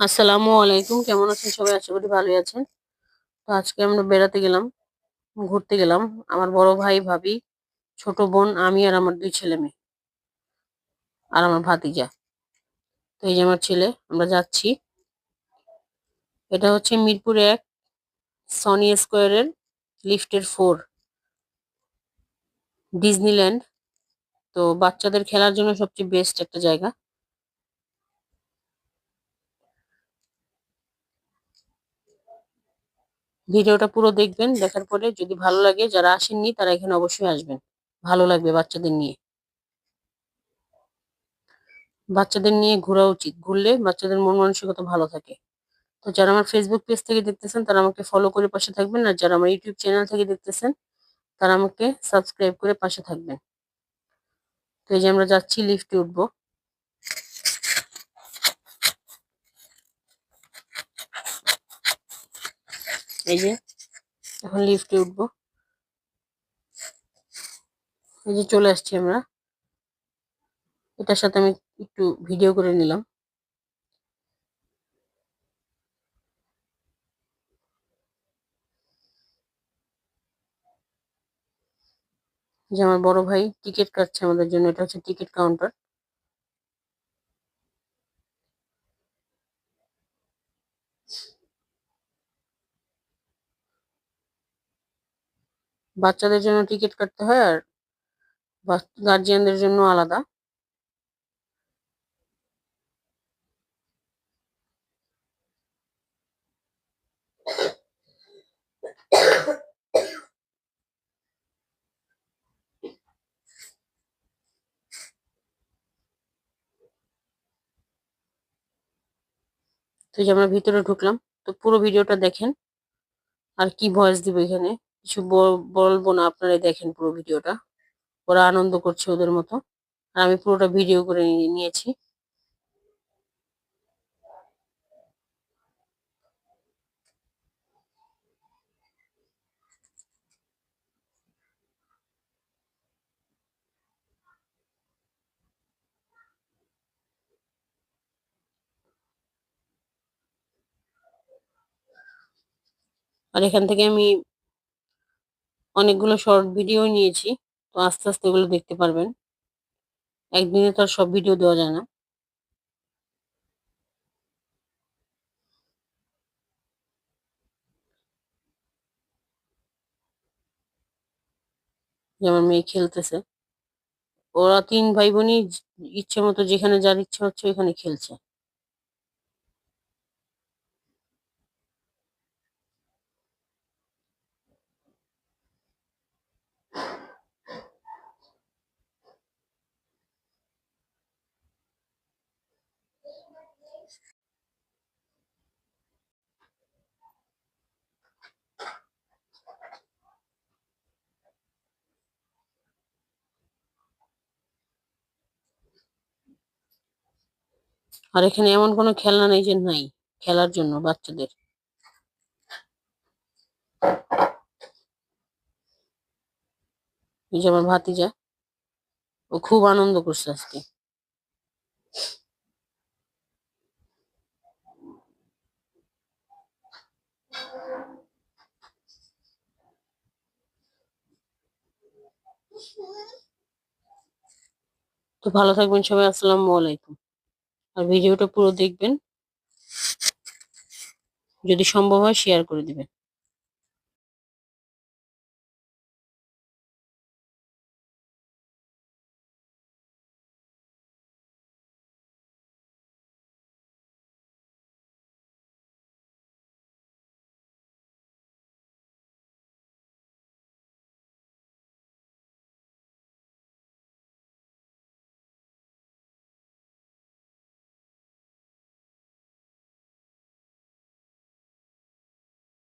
আসসালামু আলাইকুম। কেমন আছেন সবাই? আশা করি ভালোই আছেন। তো আজকে আমরা বেড়াতে গেলাম, ঘুরতে গেলাম। আমার বড় ভাই, ভাবি, ছোট বোন, আমি আর আমার দুই ছেলে মেয়ে আর আমার ভাতিজা। তো এই যে আমার ছেলে, আমরা যাচ্ছি। এটা হচ্ছে মিরপুর এক সনি স্কোয়ারের লিফটের ফোর ডিজনিল্যান্ড তো বাচ্চাদের খেলার জন্য সবচেয়ে বেস্ট একটা জায়গা। ভিডিওটা পুরো দেখবেন, দেখার পরে যদি ভালো লাগে যারা আসেননি তারা এখানে অবশ্যই আসবেন। ভালো লাগবে বাচ্চাদের নিয়ে। বাচ্চাদের নিয়ে ঘোরা উচিত। ঘুরলে বাচ্চাদের মন মানসিকতা ভালো থাকে। তো যারা আমার ফেসবুক পেজ থেকে দেখতেছেন, তারা আমাকে ফলো করে পাশে থাকবেন। আর যারা আমার ইউটিউব চ্যানেল থেকে দেখতেছেন, তারা আমাকে সাবস্ক্রাইব করে পাশে থাকবেন। তো এই যে আমরা যাচ্ছি লিফটে উঠবো। এই যে, এখন লিফটে উঠবো। এই যে চলে আসছি আমরা। এটার সাথে আমি একটু ভিডিও করে নিলাম। যে আমার বড় ভাই টিকিট কাটছে আমাদের জন্য, এটা হচ্ছে টিকিট কাউন্টার বাচ্চাদের জন্য টিকিট কাটতে হয় আর গার্জিয়ানদের জন্য আলাদা। তো যে আমরা ভিতরে ঢুকলাম, তো পুরো ভিডিওটা দেখেন, আর কি ভয়েস দিব এখানে। কিছু বলব না, আপনারাই দেখেন পুরো ভিডিওটা। ওরা আনন্দ করছে ওদের মতো। আর আমি পুরোটা ভিডিও করে নিয়েছি। আর এখান থেকে আমি অনেকগুলো শর্ট ভিডিও নিয়েছি, তো আস্তে আস্তে এগুলো দেখতে পারবেন। একদিনে তো আর সব ভিডিও দেওয়া যায় না। যেমন মেয়ে খেলতেছে। ওরা তিন ভাই বোনই ইচ্ছে মতো যেখানে যার ইচ্ছা হচ্ছে ওইখানে খেলছে। আর এখানে এমন কোনো খেলনা নেই যে নাই খেলার জন্য বাচ্চাদের। এই যে আমার ভাতিজা, ও খুব আনন্দ করছে আজকে। তো ভালো থাকবেন সবাই, আসসালামু আলাইকুম। আর ভিডিওটা পুরো দেখবেন। যদি সম্ভব হয় শেয়ার করে দিবেন।